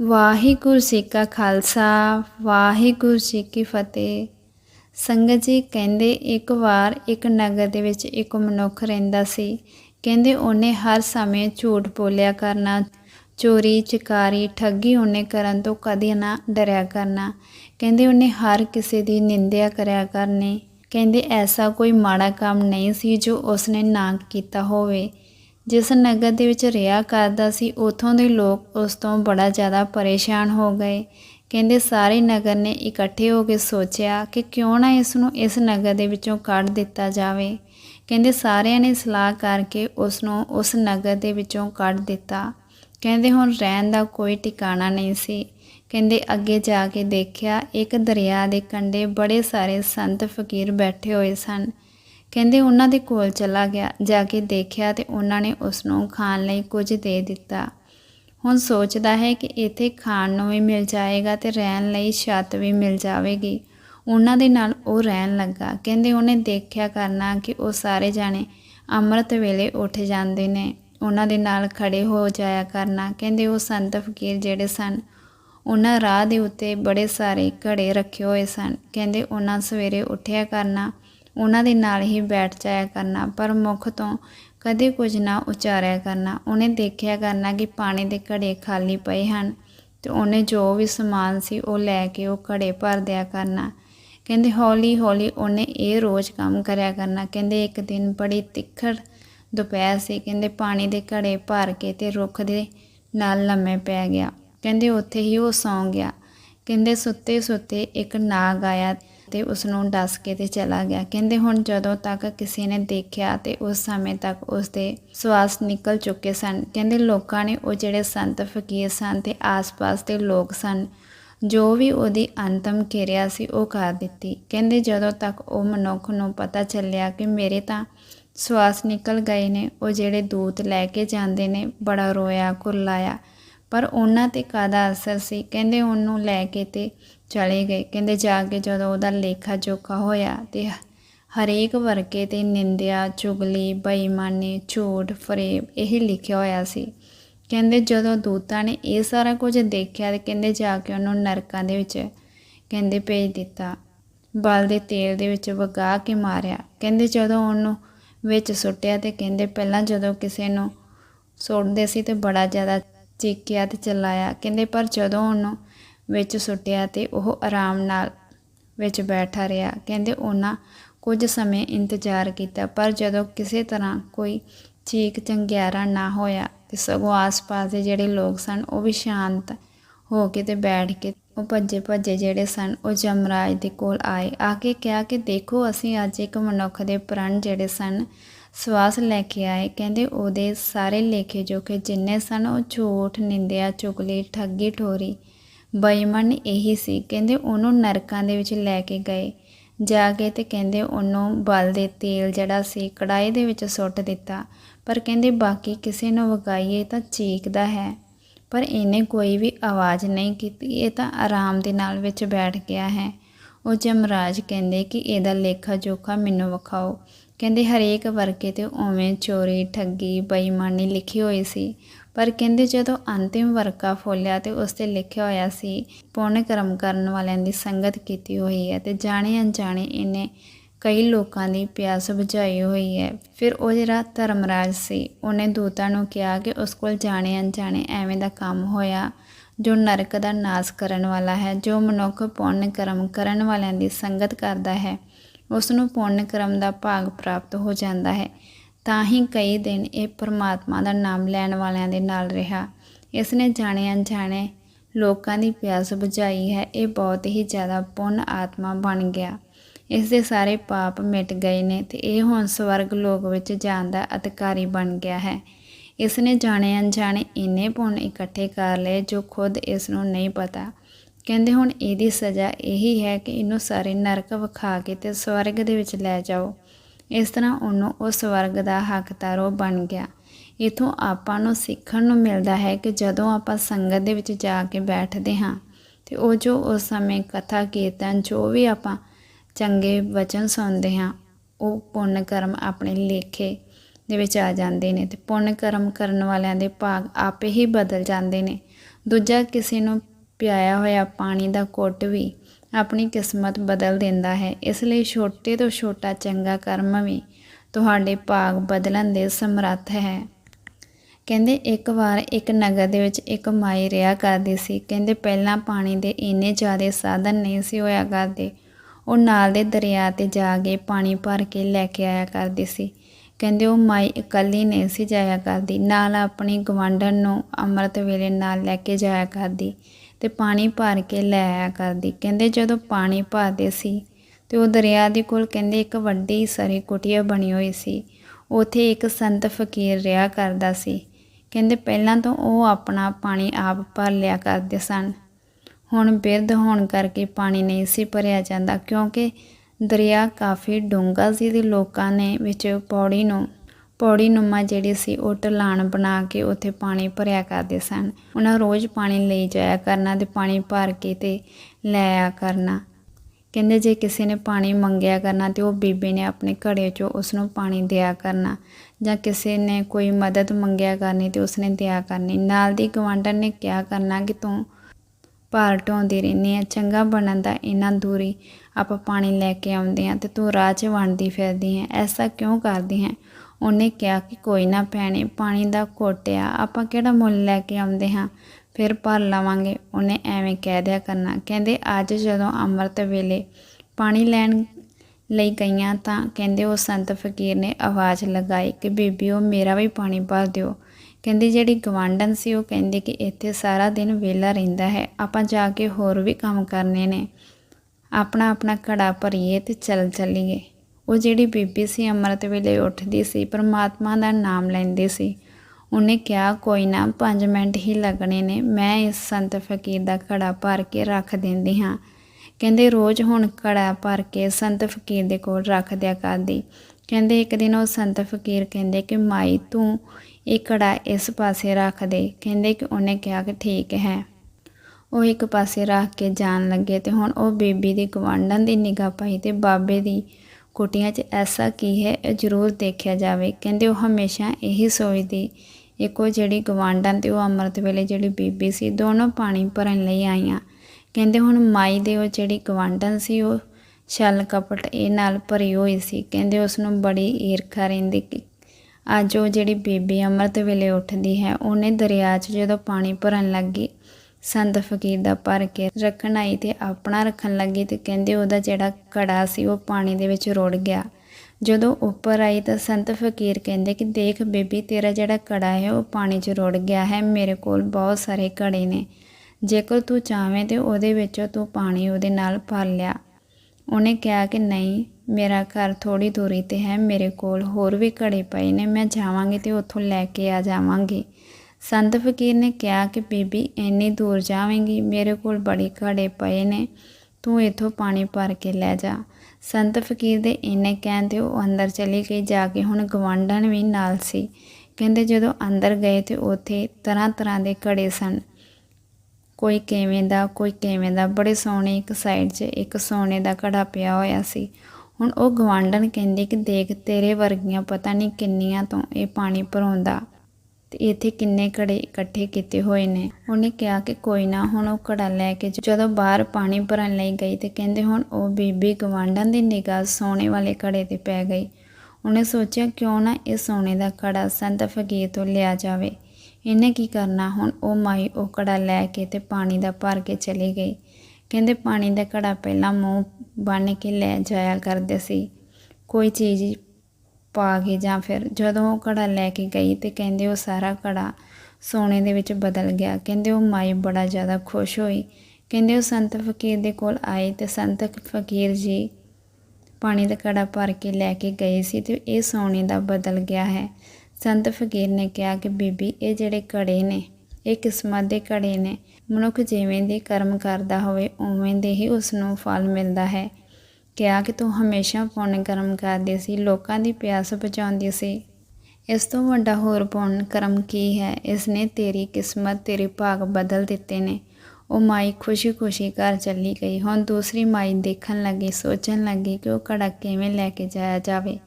ਵਾਹਿਗੁਰੂ ਜੀ ਕਾ ਖਾਲਸਾ, ਵਾਹਿਗੁਰੂ ਜੀ ਕੀ ਫਤਿਹ। ਸੰਗਤ ਜੀ ਕਹਿੰਦੇ ਇੱਕ ਵਾਰ ਇੱਕ ਨਗਰ ਦੇ ਵਿੱਚ ਇੱਕ ਮਨੁੱਖ ਰਹਿੰਦਾ ਸੀ। ਕਹਿੰਦੇ ਉਹਨੇ ਹਰ ਸਮੇਂ ਝੂਠ ਬੋਲਿਆ ਕਰਨਾ, ਚੋਰੀ, ਚਕਾਰੀ, ਠੱਗੀ ਉਹਨੇ ਕਰਨ ਤੋਂ ਕਦੇ ਨਾ ਡਰਿਆ ਕਰਨਾ। ਕਹਿੰਦੇ ਉਹਨੇ ਹਰ ਕਿਸੇ ਦੀ ਨਿੰਦਿਆ ਕਰਿਆ ਕਰਨੀ। ਕਹਿੰਦੇ ਐਸਾ ਕੋਈ ਮਾੜਾ ਕੰਮ ਨਹੀਂ ਸੀ ਜੋ ਉਸਨੇ ਨਾ ਕੀਤਾ ਹੋਵੇ। ਜਿਸ ਨਗਰ ਦੇ ਵਿੱਚ ਰਿਹਾ ਕਰਦਾ ਸੀ, ਉਥੋਂ ਦੇ ਲੋਕ ਉਸ ਤੋਂ ਬੜਾ ਜ਼ਿਆਦਾ ਪਰੇਸ਼ਾਨ ਹੋ ਗਏ। ਕਹਿੰਦੇ ਸਾਰੇ ਨਗਰ ਨੇ ਇਕੱਠੇ ਹੋ ਕੇ ਸੋਚਿਆ ਕਿ ਕਿਉਂ ਨਾ ਇਸ ਨੂੰ ਇਸ ਨਗਰ ਦੇ ਵਿੱਚੋਂ ਕੱਢ ਦਿੱਤਾ ਜਾਵੇ। ਕਹਿੰਦੇ ਸਾਰਿਆਂ ਨੇ ਸਲਾਹ ਕਰਕੇ ਉਸ ਨੂੰ ਉਸ ਨਗਰ ਦੇ ਵਿੱਚੋਂ ਕੱਢ ਦਿੱਤਾ। ਕਹਿੰਦੇ ਹੁਣ ਰਹਿਣ ਦਾ ਕੋਈ ਟਿਕਾਣਾ ਨਹੀਂ ਸੀ। ਕਹਿੰਦੇ ਅੱਗੇ ਜਾ ਕੇ ਦੇਖਿਆ, ਇੱਕ ਦਰਿਆ ਦੇ ਕੰਢੇ ਬੜੇ ਸਾਰੇ ਸੰਤ ਫਕੀਰ ਬੈਠੇ ਹੋਏ ਸਨ। ਕਹਿੰਦੇ ਉਹਨਾਂ ਦੇ ਕੋਲ ਚਲਾ ਗਿਆ, ਜਾ ਕੇ ਦੇਖਿਆ ਤੇ ਉਹਨਾਂ ਨੇ ਉਸ ਨੂੰ ਖਾਣ ਲਈ ਕੁਝ ਦੇ ਦਿੱਤਾ। ਹੁਣ ਸੋਚਦਾ ਹੈ ਕਿ ਇੱਥੇ ਖਾਣ ਨੂੰ ਵੀ ਮਿਲ ਜਾਏਗਾ ਤੇ ਰਹਿਣ ਲਈ ਛੱਤ ਵੀ ਮਿਲ ਜਾਵੇਗੀ। ਉਹਨਾਂ ਦੇ ਨਾਲ ਉਹ ਰਹਿਣ ਲੱਗਾ। ਕਹਿੰਦੇ ਉਹਨੇ ਦੇਖਿਆ ਕਰਨਾ ਕਿ ਉਹ ਸਾਰੇ ਜਾਣੇ ਅੰਮ੍ਰਿਤ ਵੇਲੇ ਉੱਠ ਜਾਂਦੇ ਨੇ। ਉਹਨਾਂ ਦੇ ਨਾਲ ਖੜੇ ਹੋ ਜਾਇਆ ਕਰਨਾ। ਕਹਿੰਦੇ ਉਹ ਸੰਤ ਫਕੀਰ ਜਿਹੜੇ ਸਨ, ਉਹਨਾਂ ਰਾਹ ਦੇ ਉੱਤੇ ਬੜੇ ਸਾਰੇ ਘੜੇ ਰੱਖੇ ਹੋਏ ਸਨ। ਕਹਿੰਦੇ ਉਹਨਾਂ ਸਵੇਰੇ ਉੱਠਿਆ ਕਰਨਾ ਉਹਨਾਂ ਦੇ ਨਾਲ ਹੀ ਬੈਠ ਜਾਇਆ ਕਰਨਾ, ਪਰ ਮੁਖ ਤੋਂ ਕਦੇ ਕੁਝ ਨਾ ਉਚਾਰਿਆ ਕਰਨਾ। ਉਹਨੇ ਦੇਖਿਆ ਕਰਨਾ ਕਿ ਪਾਣੀ ਦੇ ਘੜੇ ਖਾਲੀ ਪਏ ਹਨ ਤੇ ਉਹਨੇ ਜੋ ਵੀ ਸਮਾਨ ਸੀ ਉਹ ਲੈ ਕੇ ਉਹ ਘੜੇ ਭਰ ਦਿਆ ਕਰਨਾ। ਕਹਿੰਦੇ, ਹੌਲੀ ਹੌਲੀ ਉਹਨੇ ਇਹ ਰੋਜ਼ ਕੰਮ ਕਰਿਆ ਕਰਨਾ। ਕਹਿੰਦੇ, ਇੱਕ ਦਿਨ ਬੜੀ ਤਿੱਖੜ ਦੁਪਹਿਰ ਸੀ। ਕਹਿੰਦੇ, ਪਾਣੀ ਦੇ ਘੜੇ ਭਰ ਕੇ ਤੇ ਰੁੱਖ ਦੇ ਨਾਲ ਲੰਮੇ ਪੈ ਗਿਆ। ਕਹਿੰਦੇ, ਉੱਥੇ ਹੀ ਉਹ ਸੌਂ ਗਿਆ। ਕਹਿੰਦੇ ਸੁੱਤੇ ਸੁੱਤੇ ਇੱਕ ਨਾਗ ਆਇਆ ਤੇ ਉਸ ਨੂੰ ਡਸ ਕੇ ਤੇ ਚਲਾ ਗਿਆ। ਕਹਿੰਦੇ ਹੁਣ ਜਦੋਂ ਤੱਕ ਕਿਸੇ ਨੇ ਦੇਖਿਆ ਤੇ ਉਸ ਸਮੇਂ ਤੱਕ ਉਸ ਦੇ ਸਵਾਸ ਨਿਕਲ ਚੁੱਕੇ ਸਨ। ਕਹਿੰਦੇ ਲੋਕਾਂ ਨੇ ਉਹ ਜਿਹੜੇ ਸੰਤ, ਫਕੀਰ ਸਨ ਤੇ ਆਸ-ਪਾਸ ਦੇ ਲੋਕ ਸਨ, ਜੋ ਵੀ ਉਹਦੀ ਅੰਤਮ ਕਿਰਿਆ ਸੀ ਉਹ ਕਰ ਦਿੱਤੀ। ਕਹਿੰਦੇ ਜਦੋਂ ਤੱਕ ਉਹ ਮਨੁੱਖ ਨੂੰ ਪਤਾ ਚੱਲਿਆ ਕਿ ਮੇਰੇ ਤਾਂ ਸਵਾਸ ਨਿਕਲ ਗਏ ਨੇ, ਉਹ ਜਿਹੜੇ ਦੂਤ ਲੈ ਕੇ ਜਾਂਦੇ ਨੇ, ਬੜਾ ਰੋਇਆ, ਕੁਰਲਾਇਆ। ਪਰ ਉਹਨਾਂ ਤੇ ਕਾਦਾ ਅਸਰ ਸੀ? ਕਹਿੰਦੇ ਉਹਨੂੰ ਲੈ ਕੇ ਤੇ ਚਲੇ ਗਏ। ਕਹਿੰਦੇ ਜਾ ਕੇ ਜਦੋਂ ਉਹਦਾ ਲੇਖਾ ਜੋਖਾ ਹੋਇਆ ਤੇ ਹਰੇਕ ਵਰਕੇ ਤੇ ਨਿੰਦਿਆ, ਚੁਗਲੀ, ਬੇਈਮਾਨੀ, ਝੂਠ, ਫਰੇਬ ਇਹ ਲਿਖਿਆ ਹੋਇਆ ਸੀ। ਕਹਿੰਦੇ ਜਦੋਂ ਦੂਤਾਂ ਨੇ ਇਹ ਸਾਰਾ ਕੁਝ ਦੇਖਿਆ ਤੇ ਕਹਿੰਦੇ ਜਾ ਕੇ ਉਹਨੂੰ ਨਰਕਾਂ ਦੇ ਵਿੱਚ ਕਹਿੰਦੇ ਭੇਜ ਦਿੱਤਾ। ਬਲ ਦੇ ਤੇਲ ਦੇ ਵਿੱਚ ਵਗਾ ਕੇ ਮਾਰਿਆ। ਕਹਿੰਦੇ ਜਦੋਂ ਉਹਨੂੰ ਵਿੱਚ ਸੁੱਟਿਆ ਤੇ ਕਹਿੰਦੇ ਪਹਿਲਾਂ ਜਦੋਂ ਕਿਸੇ ਨੂੰ ਸੁੱਟਦੇ ਸੀ ਤੇ ਬੜਾ ਜ਼ਿਆਦਾ ਚੀਕਿਆ ਤੇ ਚਲਾਇਆ। ਕਹਿੰਦੇ, ਪਰ ਜਦੋਂ ਉਹਨੂੰ ਵਿੱਚ ਸੁੱਟਿਆ ਤੇ ਉਹ ਆਰਾਮ ਨਾਲ ਵਿੱਚ ਬੈਠਾ ਰਿਹਾ। ਕਹਿੰਦੇ, ਉਹਨਾਂ ਕੁਝ ਸਮੇਂ ਇੰਤਜ਼ਾਰ ਕੀਤਾ, ਪਰ ਜਦੋਂ ਕਿਸੇ ਤਰ੍ਹਾਂ ਕੋਈ ਚੀਕ ਚੰਗਿਆਰਾ ਨਾ ਹੋਇਆ ਤੇ ਸਗੋਂ ਆਸ-ਪਾਸ ਦੇ ਜਿਹੜੇ ਲੋਕ ਸਨ, ਉਹ ਵੀ ਸ਼ਾਂਤ ਹੋ ਕੇ ਤੇ ਬੈਠ ਕੇ ਉਹ ਭੱਜੇ ਭੱਜੇ ਜਿਹੜੇ ਸਨ, ਉਹ ਜਮਰਾਜ ਦੇ ਕੋਲ ਆਏ। ਆ ਕੇ ਕਿਹਾ ਕਿ, ਦੇਖੋ, ਅਸੀਂ ਅੱਜ ਇੱਕ ਮਨੁੱਖ ਦੇ ਪ੍ਰਣ ਜਿਹੜੇ ਸਨ ਸਵਾਸ ਲੈ ਕੇ ਆਏ। ਕਹਿੰਦੇ ਉਹਦੇ ਸਾਰੇ ਲੇਖੇ ਜੋਖੇ ਜਿੰਨੇ ਸਨ, ਉਹ ਝੂਠ, ਨਿੰਦਿਆ, ਚੁਗਲੀ, ਠੱਗੀ, ਠੋਰੀ, ਬੇਈਮਾਨ ਇਹੀ ਸੀ। ਕਹਿੰਦੇ ਉਹਨੂੰ ਨਰਕਾਂ ਦੇ ਵਿੱਚ ਲੈ ਕੇ ਗਏ। ਜਾ ਕੇ ਤੇ ਕਹਿੰਦੇ ਉਹਨੂੰ ਬਲ ਦੇ ਤੇਲ ਜਿਹੜਾ ਸੀ ਕੜਾਈ ਦੇ ਵਿੱਚ ਸੁੱਟ ਦਿੱਤਾ। ਪਰ ਕਹਿੰਦੇ ਬਾਕੀ ਕਿਸੇ ਨੂੰ ਵਗਾਈਏ ਤਾਂ ਚੀਕਦਾ ਹੈ। ਪਰ ਇਹਨੇ ਕੋਈ ਵੀ ਆਵਾਜ਼ ਨਹੀਂ ਕੀਤੀ। ਇਹ ਤਾਂ ਆਰਾਮ ਦੇ ਨਾਲ ਵਿੱਚ ਬੈਠ ਗਿਆ ਹੈ। ਉਹ ਜਮਰਾਜ ਕਹਿੰਦੇ ਕਿ ਇਹਦਾ ਲੇਖਾ ਜੋਖਾ ਮੈਨੂੰ ਵਿਖਾਓ। ਕਹਿੰਦੇ ਹਰੇਕ ਵਰਕੇ ਤੇ ਉਵੇਂ ਚੋਰੀ, ਠੱਗੀ, ਬੇਈਮਾਨੀ ਲਿਖੀ ਹੋਈ ਸੀ। ਪਰ ਕਹਿੰਦੇ ਜਦੋਂ ਅੰਤਿਮ ਵਰਕਾ ਫੋਲਿਆ ਤੇ ਉਸ ਤੇ ਲਿਖਿਆ ਹੋਇਆ ਸੀ, ਪੁੰਨ ਕਰਮ ਕਰਨ ਵਾਲਿਆਂ ਦੀ ਸੰਗਤ ਕੀਤੀ ਹੋਈ ਹੈ ਤੇ ਜਾਣੇ ਅਣਜਾਣੇ ਇਹਨੇ ਕਈ ਲੋਕਾਂ ਦੀ ਪਿਆਸ ਬੁਝਾਈ ਹੋਈ ਹੈ। ਫਿਰ ਉਹ ਜਿਹੜਾ ਧਰਮਰਾਜ ਸੀ, ਉਹਨੇ ਦੂਤਾਂ ਨੂੰ ਕਿਹਾ ਕਿ ਉਸ ਕੋਲ ਜਾਣੇ ਅਣਜਾਣੇ ਐਵੇਂ ਦਾ ਕੰਮ ਹੋਇਆ, ਜੋ ਨਰਕ ਦਾ ਨਾਸ ਕਰਨ ਵਾਲਾ ਹੈ, ਜੋ ਮਨੁੱਖ ਪੁੰਨ ਕਰਮ ਕਰਨ ਵਾਲਿਆਂ ਦੀ ਸੰਗਤ ਕਰਦਾ ਹੈ। ਉਸ ਨੂੰ ਪੁੰਨ ਕਰਮ ਦਾ ਭਾਗ ਪ੍ਰਾਪਤ ਹੋ ਜਾਂਦਾ ਹੈ। ਤਾਂ ਹੀ ਕਈ ਦਿਨ ਇਹ ਪਰਮਾਤਮਾ ਦਾ ਨਾਮ ਲੈਣ ਵਾਲਿਆਂ ਦੇ ਨਾਲ ਰਿਹਾ। ਇਸ ਨੇ ਜਾਣੇ ਅਣਜਾਣੇ ਲੋਕਾਂ ਦੀ ਪਿਆਸ ਬੁਝਾਈ ਹੈ। ਇਹ ਬਹੁਤ ਹੀ ਜ਼ਿਆਦਾ ਪੁੰਨ ਆਤਮਾ ਬਣ ਗਿਆ। ਇਸ ਦੇ ਸਾਰੇ ਪਾਪ ਮਿਟ ਗਏ ਨੇ ਤੇ ਇਹ ਹੁਣ ਸਵਰਗ ਲੋਕ ਵਿੱਚ ਜਾਣ ਦਾ ਅਧਿਕਾਰੀ ਬਣ ਗਿਆ ਹੈ। ਇਸ ਨੇ ਜਾਣੇ ਅਣਜਾਣੇ ਇੰਨੇ ਪੁੰਨ ਇਕੱਠੇ ਕਰ ਲਏ ਜੋ ਖੁਦ ਇਸ ਨੂੰ ਨਹੀਂ ਪਤਾ। ਕਹਿੰਦੇ ਹੁਣ ਇਹਦੀ ਸਜ਼ਾ ਇਹੀ ਹੈ ਕਿ ਇਹਨੂੰ ਸਾਰੇ ਨਰਕ ਵਿਖਾ ਕੇ ਤੇ ਸਵਰਗ ਦੇ ਵਿੱਚ ਲੈ ਜਾਓ। ਇਸ ਤਰ੍ਹਾਂ ਉਹਨੂੰ ਉਹ ਸਵਰਗ ਦਾ ਹੱਕਦਾਰ ਉਹ ਬਣ ਗਿਆ। ਇਥੋਂ ਆਪਾਂ ਨੂੰ ਸਿੱਖਣ ਨੂੰ ਮਿਲਦਾ ਹੈ ਕਿ ਜਦੋਂ ਆਪਾਂ ਸੰਗਤ ਦੇ ਵਿੱਚ ਜਾ ਕੇ ਬੈਠਦੇ ਹਾਂ ਤੇ ਉਹ ਜੋ ਉਸ ਸਮੇਂ ਕਥਾ, ਕੀਰਤਨ, ਜੋ ਵੀ ਆਪਾਂ ਚੰਗੇ ਵਚਨ ਸੁਣਦੇ ਹਾਂ, ਉਹ ਪੁੰਨ ਕਰਮ ਆਪਣੇ ਲੇਖੇ ਦੇ ਵਿੱਚ ਆ ਜਾਂਦੇ ਨੇ ਤੇ ਪੁੰਨ ਕਰਮ ਕਰਨ ਵਾਲਿਆਂ ਦੇ ਭਾਗ ਆਪੇ ਹੀ ਬਦਲ ਜਾਂਦੇ ਨੇ। ਦੂਜਾ ਕਿਸੇ ਨੂੰ ਪਿਆਇਆ ਹੋਇਆ ਪਾਣੀ ਦਾ ਘੁੱਟ ਵੀ ਆਪਣੀ ਕਿਸਮਤ ਬਦਲ ਦਿੰਦਾ ਹੈ। ਇਸ ਲਈ ਛੋਟੇ ਤੋਂ ਛੋਟਾ ਚੰਗਾ ਕਰਮ ਵੀ ਤੁਹਾਡੇ ਭਾਗ ਬਦਲਣ ਦੇ ਸਮਰੱਥ ਹੈ। ਕਹਿੰਦੇ, ਇੱਕ ਵਾਰ ਇੱਕ ਨਗਰ ਦੇ ਵਿੱਚ ਇੱਕ ਮਾਈ ਰਿਹਾ ਕਰਦੀ ਸੀ। ਕਹਿੰਦੇ, ਪਹਿਲਾਂ ਪਾਣੀ ਦੇ ਇੰਨੇ ਜ਼ਿਆਦਾ ਸਾਧਨ ਨਹੀਂ ਸੀ ਹੋਇਆ ਕਰਦੇ। ਉਹ ਨਾਲ ਦੇ ਦਰਿਆ ਤੇ ਜਾ ਕੇ ਪਾਣੀ ਭਰ ਕੇ ਲੈ ਕੇ ਆਇਆ ਕਰਦੀ ਸੀ। ਕਹਿੰਦੇ, ਉਹ ਮਾਈ ਇਕੱਲੀ ਨਹੀਂ ਸੀ ਜਾਇਆ ਕਰਦੀ। ਨਾਲ ਆਪਣੀ ਗਵਾਂਢਣ ਨੂੰ ਅੰਮ੍ਰਿਤ ਵੇਲੇ ਨਾਲ ਲੈ ਕੇ ਜਾਇਆ ਕਰਦੀ। ਤੇ ਪਾਣੀ ਭਰ ਕੇ ਲੈ ਆਇਆ ਕਰਦੀ। ਕਹਿੰਦੇ ਜਦੋਂ ਪਾਣੀ ਭਰਦੇ ਸੀ ਤੇ ਉਹ ਦਰਿਆ ਦੇ ਕੋਲ ਕਹਿੰਦੇ ਇੱਕ ਵੱਡੀ ਸਾਰੀ ਕੁਟੀਆ ਬਣੀ ਹੋਈ ਸੀ। ਉਥੇ ਇੱਕ ਸੰਤ ਫਕੀਰ ਰਿਹਾ ਕਰਦਾ ਸੀ। ਕਹਿੰਦੇ ਪਹਿਲਾਂ ਤਾਂ ਉਹ ਆਪਣਾ ਪਾਣੀ ਆਪ ਭਰ ਲਿਆ ਕਰਦੇ ਸਨ। ਹੁਣ ਬਿਰਧ ਹੋਣ ਕਰਕੇ ਪਾਣੀ ਨਹੀਂ ਸੀ ਭਰਿਆ ਜਾਂਦਾ ਕਿਉਂਕਿ ਦਰਿਆ ਕਾਫੀ ਡੂੰਘਾ ਸੀ ਤੇ ਲੋਕਾਂ ਨੇ ਵਿੱਚ ਪੌੜੀ ਨੂੰ ਪੌੜੀ ਨੁਮਾ ਜਿਹੜੀ ਸੀ, ਉਹ ਢਲਾਣ ਬਣਾ ਕੇ ਉੱਥੇ ਪਾਣੀ ਭਰਿਆ ਕਰਦੇ ਸਨ। ਉਹਨਾਂ ਰੋਜ਼ ਪਾਣੀ ਲਈ ਜਾਇਆ ਕਰਨਾ ਤੇ ਪਾਣੀ ਭਰ ਕੇ ਤੇ ਲੈ ਆਇਆ ਕਰਨਾ। ਕਹਿੰਦੇ ਜੇ ਕਿਸੇ ਨੇ ਪਾਣੀ ਮੰਗਿਆ ਕਰਨਾ ਤੇ ਉਹ ਬੀਬੀ ਨੇ ਆਪਣੇ ਘੜੇ 'ਚੋਂ ਉਸ ਨੂੰ ਪਾਣੀ ਦਿਆ ਕਰਨਾ ਜਾਂ ਕਿਸੇ ਨੇ ਕੋਈ ਮਦਦ ਮੰਗਿਆ ਕਰਨੀ ਤੇ ਉਸਨੇ ਦਿਆ ਕਰਨੀ। ਨਾਲ ਦੀ ਗਵਾਂਢਣ ਨੇ ਕਿਹਾ ਕਰਨਾ ਕਿ ਤੂੰ ਭਾਰ ਢੋਂਦੀ ਰਹਿੰਦੀ ਆ, ਚੰਗਾ ਬਣਨ ਦਾ ਇੰਨਾ ਦੂਰੀ ਆਪਾਂ ਪਾਣੀ ਲੈ ਕੇ ਆਉਂਦੇ ਆ ਤੇ ਤੂੰ ਰਾਹ 'ਚ ਵੰਡਦੀ ਫਿਰਦੀ ਹੈ ਐਸਾ ਕਿਉਂ ਕਰਦੀ ਹੈ ਉਹਨੇ ਕਿਹਾ ਕਿ ਕੋਈ ਨਾ ਭੈਣੇ, ਪਾਣੀ ਦਾ ਘੋਟਿਆ ਆਪਾਂ ਕਿਹੜਾ ਮੁੱਲ ਲੈ ਕੇ ਆਉਂਦੇ ਹਾਂ? ਫਿਰ ਭਰ ਲਵਾਂਗੇ। ਉਹਨੇ ਐਵੇਂ ਕਹਿ ਦਿਆ ਕਰਨਾ। ਕਹਿੰਦੇ, ਅੱਜ ਜਦੋਂ ਅੰਮ੍ਰਿਤ ਵੇਲੇ ਪਾਣੀ ਲੈਣ ਲਈ ਗਈਆਂ ਤਾਂ ਕਹਿੰਦੇ ਉਹ ਸੰਤ ਫਕੀਰ ਨੇ ਆਵਾਜ਼ ਲਗਾਈ ਕਿ ਬੀਬੀ, ਉਹ ਮੇਰਾ ਵੀ ਪਾਣੀ ਭਰ ਦਿਓ। ਕਹਿੰਦੀ, ਜਿਹੜੀ ਗਵਾਂਢਣ ਸੀ, ਉਹ ਕਹਿੰਦੀ ਕਿ ਇੱਥੇ ਸਾਰਾ ਦਿਨ ਵਿਹਲਾ ਰਹਿੰਦਾ ਹੈ। ਆਪਾਂ ਜਾ ਕੇ ਹੋਰ ਵੀ ਕੰਮ ਕਰਨੇ ਨੇ। ਆਪਣਾ ਆਪਣਾ ਘੜਾ ਭਰੀਏ ਤੇ ਚੱਲ ਚੱਲੀਏ। ਉਹ ਜਿਹੜੀ ਬੀਬੀ ਸੀ ਅੰਮ੍ਰਿਤ ਵੇਲੇ ਉੱਠਦੀ ਸੀ, ਪਰਮਾਤਮਾ ਦਾ ਨਾਮ ਲੈਂਦੀ ਸੀ। ਉਹਨੇ ਕਿਹਾ, ਕੋਈ ਨਾ 5 ਮਿੰਟ ਹੀ ਲੱਗਣੇ ਨੇ, ਮੈਂ ਇਸ ਸੰਤ ਫਕੀਰ ਦਾ ਘੜਾ ਭਰ ਕੇ ਰੱਖ ਦਿੰਦੀ ਹਾਂ। ਕਹਿੰਦੇ, ਰੋਜ਼ ਹੁਣ ਘੜਾ ਭਰ ਕੇ ਸੰਤ ਫਕੀਰ ਦੇ ਕੋਲ ਰੱਖ ਦਿਆ ਕਰਦੀ। ਕਹਿੰਦੇ, ਇੱਕ ਦਿਨ ਉਹ ਸੰਤ ਫਕੀਰ ਕਹਿੰਦੇ ਕਿ, ਮਾਈ, ਤੂੰ ਇਹ ਘੜਾ ਇਸ ਪਾਸੇ ਰੱਖ ਦੇ। ਕਹਿੰਦੇ ਕਿ ਉਹਨੇ ਕਿਹਾ ਕਿ, ਠੀਕ ਹੈ। ਉਹ ਇੱਕ ਪਾਸੇ ਰੱਖ ਕੇ ਜਾਣ ਲੱਗੇ ਤੇ ਹੁਣ ਉਹ ਬੀਬੀ ਦੀ ਗਵਾਂਢਣ ਦੀ ਨਿਗਾਹ ਪਾਈ ਤੇ ਬਾਬੇ ਦੀ ਕੁਟੀਆਂ 'ਚ ਐਸਾ ਕੀ ਹੈ, ਇਹ ਜ਼ਰੂਰ ਦੇਖਿਆ ਜਾਵੇ। ਕਹਿੰਦੇ ਉਹ ਹਮੇਸ਼ਾ ਇਹੀ ਸੋਚਦੀ। ਇੱਕੋ ਜਿਹੜੀ ਗਵਾਂਢਣ ਤੇ ਉਹ ਅੰਮ੍ਰਿਤ ਵੇਲੇ ਜਿਹੜੀ ਬੀਬੀ ਸੀ, ਦੋਨੋਂ ਪਾਣੀ ਭਰਨ ਲਈ ਆਈਆਂ। ਕਹਿੰਦੇ ਹੁਣ ਮਾਈ ਦੇ ਉਹ ਜਿਹੜੀ ਗਵਾਂਢਣ ਸੀ, ਉਹ ਛਲ ਕਪਟ ਇਹ ਨਾਲ ਭਰੀ ਹੋਈ ਸੀ। ਕਹਿੰਦੇ ਉਸ ਨੂੰ ਬੜੀ ਈਰਖਾ ਰਹਿੰਦੀ ਕਿ ਅੱਜ ਉਹ ਜਿਹੜੀ ਬੀਬੀ ਅੰਮ੍ਰਿਤ ਵੇਲੇ ਉੱਠਦੀ ਹੈ, ਉਹਨੇ ਦਰਿਆ 'ਚ ਜਦੋਂ ਪਾਣੀ ਭਰਨ ਲੱਗੀ ਸੰਤ ਫਕੀਰ ਦਾ ਭਰ ਕੇ ਰੱਖਣ ਆਈ ਤੇ ਆਪਣਾ ਰੱਖਣ ਲੱਗੀ ਤੇ ਕਹਿੰਦੇ ਉਹਦਾ ਜਿਹੜਾ ਘੜਾ ਸੀ ਉਹ ਪਾਣੀ ਦੇ ਵਿੱਚ ਰੁੜ ਗਿਆ। ਜਦੋਂ ਉੱਪਰ ਆਈ ਤਾਂ ਸੰਤ ਫਕੀਰ ਕਹਿੰਦੇ ਕਿ ਦੇਖ ਬੇਬੀ, ਤੇਰਾ ਜਿਹੜਾ ਘੜਾ ਹੈ ਉਹ ਪਾਣੀ 'ਚ ਰੁੜ ਗਿਆ ਹੈ, ਮੇਰੇ ਕੋਲ ਬਹੁਤ ਸਾਰੇ ਘੜੇ ਨੇ। ਜੇਕਰ ਤੂੰ ਚਾਹਵੇਂ ਤੇ ਉਹਦੇ ਵਿੱਚੋਂ ਤੂੰ ਪਾਣੀ ਉਹਦੇ ਨਾਲ ਭਰ ਲਿਆ। ਉਹਨੇ ਕਿਹਾ ਕਿ ਨਹੀਂ, ਮੇਰਾ ਘਰ ਥੋੜੀ ਦੂਰੀ ਤੇ ਹੈ, ਮੇਰੇ ਕੋਲ ਹੋਰ ਵੀ ਘੜੇ ਪਏ ਨੇ, ਮੈਂ ਜਾਵਾਂਗੀ ਤੇ ਉੱਥੋਂ ਲੈ ਕੇ ਆ ਜਾਵਾਂਗੀ। ਸੰਤ ਫਕੀਰ ਨੇ ਕਿਹਾ ਕਿ ਬੀਬੀ, ਇੰਨੀ ਦੂਰ ਜਾਵੇਂਗੀ, ਮੇਰੇ ਕੋਲ ਬੜੇ ਘੜੇ ਪਏ ਨੇ, ਤੂੰ ਇੱਥੋਂ ਪਾਣੀ ਭਰ ਕੇ ਲੈ ਜਾ। ਸੰਤ ਫਕੀਰ ਦੇ ਇੰਨੇ ਕਹਿਣ ਤੇ ਉਹ ਅੰਦਰ ਚਲੀ ਗਈ, ਜਾ ਕੇ ਹੁਣ ਗਵਾਂਢਣ ਵੀ ਨਾਲ ਸੀ। ਕਹਿੰਦੇ ਜਦੋਂ ਅੰਦਰ ਗਏ ਤੇ ਉੱਥੇ ਤਰ੍ਹਾਂ ਤਰ੍ਹਾਂ ਦੇ ਘੜੇ ਸਨ। ਕੋਈ ਕਿਵੇਂ ਦਾ, ਕੋਈ ਕਿਵੇਂ ਦਾ, ਬੜੇ ਸੋਹਣੇ ਇੱਕ ਸਾਈਡ 'ਚ ਇੱਕ ਸੋਨੇ ਦਾ ਘੜਾ ਪਿਆ ਹੋਇਆ ਸੀ। ਹੁਣ ਉਹ ਗਵਾਂਢਣ ਕਹਿੰਦੇ ਕਿ ਦੇਖ, ਤੇਰੇ ਵਰਗੀਆਂ ਪਤਾ ਨਹੀਂ ਕਿੰਨੀਆਂ ਤੋਂ ਇਹ ਪਾਣੀ ਭਰਾਉਂਦਾ ਤੇ ਇੱਥੇ ਕਿੰਨੇ ਘੜੇ ਇਕੱਠੇ ਕੀਤੇ ਹੋਏ ਨੇ। ਉਹਨੇ ਕਿਹਾ ਕਿ ਕੋਈ ਨਾ, ਹੁਣ ਉਹ ਘੜਾ ਲੈ ਕੇ ਜਦੋਂ ਬਾਹਰ ਪਾਣੀ ਭਰਨ ਲਈ ਗਈ ਤੇ ਕਹਿੰਦੇ ਹੁਣ ਉਹ ਬੀਬੀ ਗਵਾਂਢਣ ਦੀ ਨਿਗਾਹ ਸੋਨੇ ਵਾਲੇ ਘੜੇ ਤੇ ਪੈ ਗਈ। ਉਹਨੇ ਸੋਚਿਆ ਕਿਉਂ ਨਾ ਇਹ ਸੋਨੇ ਦਾ ਘੜਾ ਸੰਤ ਫਕੀਰ ਤੋਂ ਲਿਆ ਜਾਵੇ। ਇਹਨੇ ਕੀ ਕਰਨਾ? ਹੁਣ ਉਹ ਮਾਈ ਉਹ ਘੜਾ ਲੈ ਕੇ ਤੇ ਪਾਣੀ ਦਾ ਭਰ ਕੇ ਚਲੀ ਗਈ। ਕਹਿੰਦੇ ਪਾਣੀ ਦਾ ਘੜਾ ਪਹਿਲਾਂ ਮੂੰਹ ਬੰਨ ਕੇ ਲੈ ਜਾਇਆ ਕਰਦੇ ਸੀ। ਕੋਈ ਚੀਜ਼ ਪਾ ਕੇ ਜਾਂ ਫਿਰ ਜਦੋਂ ਉਹ ਘੜਾ ਲੈ ਕੇ ਗਈ ਤੇ ਕਹਿੰਦੇ ਉਹ ਸਾਰਾ ਘੜਾ ਸੋਨੇ ਦੇ ਵਿੱਚ ਬਦਲ ਗਿਆ। ਕਹਿੰਦੇ ਉਹ ਮਾਈ ਬੜਾ ਜ਼ਿਆਦਾ ਖੁਸ਼ ਹੋਈ। ਕਹਿੰਦੇ ਉਹ ਸੰਤ ਫਕੀਰ ਦੇ ਕੋਲ ਆਏ ਤੇ ਸੰਤ ਫਕੀਰ ਜੀ ਪਾਣੀ ਦਾ ਘੜਾ ਭਰ ਕੇ ਲੈ ਕੇ ਗਏ ਸੀ ਤੇ ਇਹ ਸੋਨੇ ਦਾ ਬਦਲ ਗਿਆ ਹੈ। ਸੰਤ ਫਕੀਰ ਨੇ ਕਿਹਾ ਕਿ ਬੀਬੀ, ਇਹ ਜਿਹੜੇ ਘੜੇ ਨੇ, ਇਹ ਕਿਸਮਤ ਦੇ ਘੜੇ ਨੇ। ਮਨੁੱਖ ਜਿਵੇਂ ਦੇ ਕਰਮ ਕਰਦਾ ਹੋਵੇ, ਉਵੇਂ ਦੇ ਹੀ ਉਸ ਨੂੰ ਫਲ ਮਿਲਦਾ ਹੈ। ਕਿਹਾ ਕਿ ਤੂੰ ਹਮੇਸ਼ਾ ਪੁੰਨ ਕਰਮ ਕਰਦੀ ਸੀ, ਲੋਕਾਂ ਦੀ ਪਿਆਸ ਬੁਝਾਉਂਦੀ ਸੀ। ਇਸ ਤੋਂ ਵੱਡਾ ਹੋਰ ਪੁੰਨ ਕਰਮ ਕੀ ਹੈ? ਇਸ ਨੇ ਤੇਰੀ ਕਿਸਮਤ, ਤੇਰੇ ਭਾਗ ਬਦਲ ਦਿੱਤੇ ਨੇ। ਉਹ ਮਾਈ ਖੁਸ਼ੀ-ਖੁਸ਼ੀ ਘਰ ਚੱਲੀ ਗਈ। ਹੁਣ ਦੂਸਰੀ ਮਾਈ ਦੇਖਣ ਲੱਗੀ, ਸੋਚਣ ਲੱਗੀ ਕਿ ਉਹ ਘੜਾ ਕਿਵੇਂ ਲੈ ਕੇ ਜਾਇਆ ਜਾਵੇ।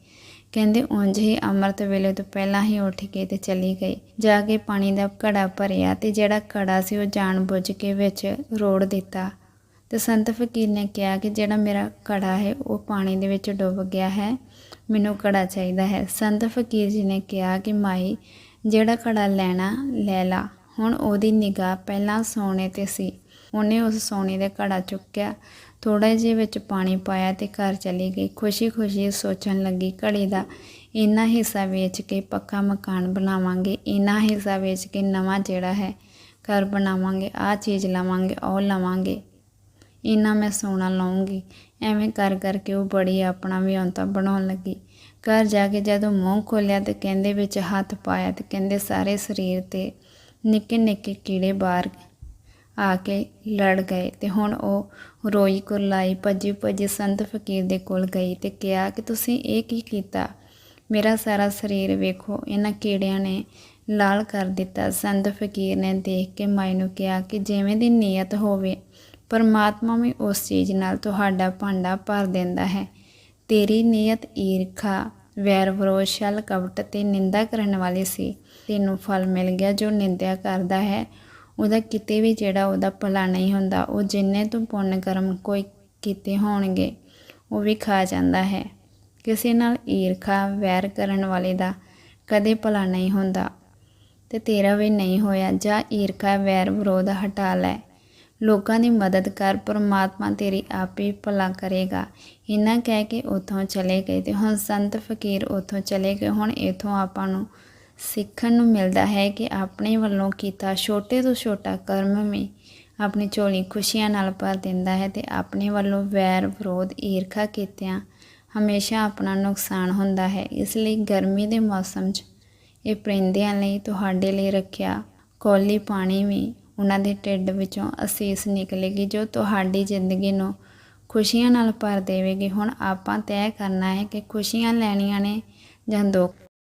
ਕਹਿੰਦੇ, ਉਂਝ ਹੀ ਅੰਮ੍ਰਿਤ ਵੇਲੇ ਤੋਂ ਪਹਿਲਾਂ ਹੀ ਉੱਠ ਕੇ ਤੇ ਚਲੀ ਗਈ। ਜਾ ਕੇ ਪਾਣੀ ਦਾ ਘੜਾ ਭਰਿਆ ਤੇ ਜਿਹੜਾ ਘੜਾ ਸੀ ਉਹ ਜਾਣ ਬੁੱਝ ਕੇ ਵਿੱਚ ਰੋੜ ਦਿੱਤਾ। ਤੇ ਸੰਤ ਫਕੀਰ ਨੇ ਕਿਹਾ ਕਿ ਜਿਹੜਾ ਮੇਰਾ ਘੜਾ ਹੈ, ਉਹ ਪਾਣੀ ਦੇ ਵਿੱਚ ਡੁੱਬ ਗਿਆ ਹੈ। ਮੈਨੂੰ ਘੜਾ ਚਾਹੀਦਾ ਹੈ। ਸੰਤ ਫਕੀਰ ਜੀ ਨੇ ਕਿਹਾ ਕਿ ਮਾਈ, ਜਿਹੜਾ ਘੜਾ ਲੈਣਾ, ਲੈ ਲਾ। ਹੁਣ ਉਹਦੀ ਨਿਗਾਹ ਪਹਿਲਾਂ ਸੋਨੇ ਤੇ ਸੀ। ਉਹਨੇ ਉਸ ਸੋਨੇ ਦਾ ਘੜਾ ਚੁੱਕਿਆ ਥੋੜਾ ਜਿਹਾ ਵਿੱਚ ਪਾਣੀ ਪਾਇਆ ਤੇ ਘਰ ਚਲੀ ਗਈ। ਖੁਸ਼ੀ-ਖੁਸ਼ੀ ਸੋਚਣ ਲੱਗੀ, ਘੜੀ ਦਾ ਇੰਨਾ ਹਿੱਸਾ ਵੇਚ ਕੇ ਪੱਕਾ ਮਕਾਨ ਬਣਾਵਾਂਗੇ, ਇੰਨਾ ਹਿੱਸਾ ਵੇਚ ਕੇ ਨਵਾਂ ਜਿਹੜਾ ਹੈ ਘਰ ਬਣਾਵਾਂਗੇ, ਆਹ ਚੀਜ਼ ਲਵਾਂਗੇ, ਉਹ ਲਵਾਂਗੇ। ਇੰਨਾ ਮੈਂ ਸੋਨਾ ਲਾਉਂਗੀ। ਐਵੇਂ ਕਰ ਕਰਕੇ ਉਹ ਬੜੀ ਆਪਣਾ ਵੀ ਔਂਤਾ ਬਣਾਉਣ ਲੱਗੀ। ਘਰ ਜਾ ਕੇ ਜਦੋਂ ਮੂੰਹ ਖੋਲਿਆ ਤੇ ਕਹਿੰਦੇ ਵਿੱਚ ਹੱਥ ਪਾਇਆ ਤੇ ਕਹਿੰਦੇ ਸਾਰੇ ਸਰੀਰ ਤੇ ਨਿੱਕੇ ਨਿੱਕੇ ਕੀੜੇ ਬਾਹਰ ਆ ਕੇ ਲੜ ਗਏ ਤੇ ਹੁਣ ਉਹ ਰੋਈ ਕੁਰਲਾਈ ਭੱਜੀ ਭੱਜੀ ਸੰਤ ਫਕੀਰ ਦੇ ਕੋਲ ਗਈ ਤੇ ਕਿਹਾ ਕਿ ਤੁਸੀਂ ਇਹ ਕੀ ਕੀਤਾ? ਮੇਰਾ ਸਾਰਾ ਸਰੀਰ ਵੇਖੋ, ਇਹਨਾਂ ਕੀੜਿਆਂ ਨੇ ਲਾਲ ਕਰ ਦਿੱਤਾ। ਸੰਤ ਫਕੀਰ ਨੇ ਦੇਖ ਕੇ ਮਾਈ ਨੂੰ ਕਿਹਾ ਕਿ ਜਿਵੇਂ ਦੀ ਨੀਅਤ ਹੋਵੇ ਪਰਮਾਤਮਾ ਵੀ ਉਸ ਚੀਜ਼ ਨਾਲ ਤੁਹਾਡਾ ਭਾਂਡਾ ਭਰ ਦਿੰਦਾ ਹੈ। ਤੇਰੀ ਨੀਅਤ ਈਰਖਾ, ਵੈਰ ਵਿਰੋਧ, ਛਲ ਕਵਟ ਤੇ ਨਿੰਦਾ ਕਰਨ ਵਾਲੀ ਸੀ। ਤੈਨੂੰ ਫਲ ਮਿਲ ਗਿਆ ਜੋ ਨਿੰਦਿਆ ਕਰਦਾ ਹੈ। ਉਹਦਾ ਕਿਤੇ ਵੀ ਜਿਹੜਾ ਉਹਦਾ ਭਲਾ ਨਹੀਂ ਹੁੰਦਾ, ਉਹ ਜਿੰਨੇ ਤੋਂ ਪੁੰਨ ਕਰਮ ਕੋਈ ਕੀਤੇ ਹੋਣਗੇ, ਉਹ ਵੀ ਖਾ ਜਾਂਦਾ ਹੈ। ਕਿਸੇ ਨਾਲ ਈਰਖਾ, ਵੈਰ ਕਰਨ ਵਾਲੇ ਦਾ ਕਦੇ ਭਲਾ ਨਹੀਂ ਹੁੰਦਾ ਤੇ ਤੇਰਾ ਵੀ ਨਹੀਂ ਹੋਇਆ। ਜਾਂ ਈਰਖਾ, ਵੈਰ ਵਿਰੋਧ ਹਟਾ ਲੈ। ਲੋਕਾਂ ਦੀ ਮਦਦ ਕਰ, ਪਰਮਾਤਮਾ ਤੇਰੀ ਆਪੇ ਭਲਾ ਕਰੇਗਾ। ਇਹਨਾਂ ਕਹਿ ਕੇ ਉਥੋਂ ਚਲੇ ਗਏ ਤੇ ਹੁਣ ਸੰਤ ਫਕੀਰ ਉਥੋਂ ਚਲੇ ਗਏ। ਹੁਣ ਇਥੋਂ ਆਪਾਂ ਨੂੰ ਸਿੱਖਣ ਨੂੰ ਮਿਲਦਾ ਹੈ ਕਿ ਆਪਣੇ ਵੱਲੋਂ ਕੀਤਾ ਛੋਟੇ ਤੋਂ ਛੋਟਾ ਕਰਮ ਵੀ ਆਪਣੀ ਝੋਲੀ ਖੁਸ਼ੀਆਂ ਨਾਲ ਭਰ ਦਿੰਦਾ ਹੈ ਤੇ ਆਪਣੇ ਵੱਲੋਂ ਵੈਰ ਵਿਰੋਧ, ਈਰਖਾ ਕੀਤਿਆਂ ਹਮੇਸ਼ਾ ਆਪਣਾ ਨੁਕਸਾਨ ਹੁੰਦਾ ਹੈ। ਇਸ ਲਈ ਗਰਮੀ ਦੇ ਮੌਸਮ 'ਚ ਇਹ ਪਰਿੰਦਿਆਂ ਲਈ, ਤੁਹਾਡੇ ਲਈ ਰੱਖਿਆ ਕੋਲੀ ਪਾਣੀ ਵੀ ਉਹਨਾਂ ਦੇ ਢਿੱਡ ਵਿੱਚੋਂ ਅਸੀਸ ਨਿਕਲੇਗੀ, ਜੋ ਤੁਹਾਡੀ ਜ਼ਿੰਦਗੀ ਨੂੰ ਖੁਸ਼ੀਆਂ ਨਾਲ ਭਰ ਦੇਵੇਗੀ। ਹੁਣ ਆਪਾਂ ਤੈਅ ਕਰਨਾ ਹੈ ਕਿ ਖੁਸ਼ੀਆਂ ਲੈਣੀਆਂ ਨੇ ਜਾਂ ਦੁੱਖ।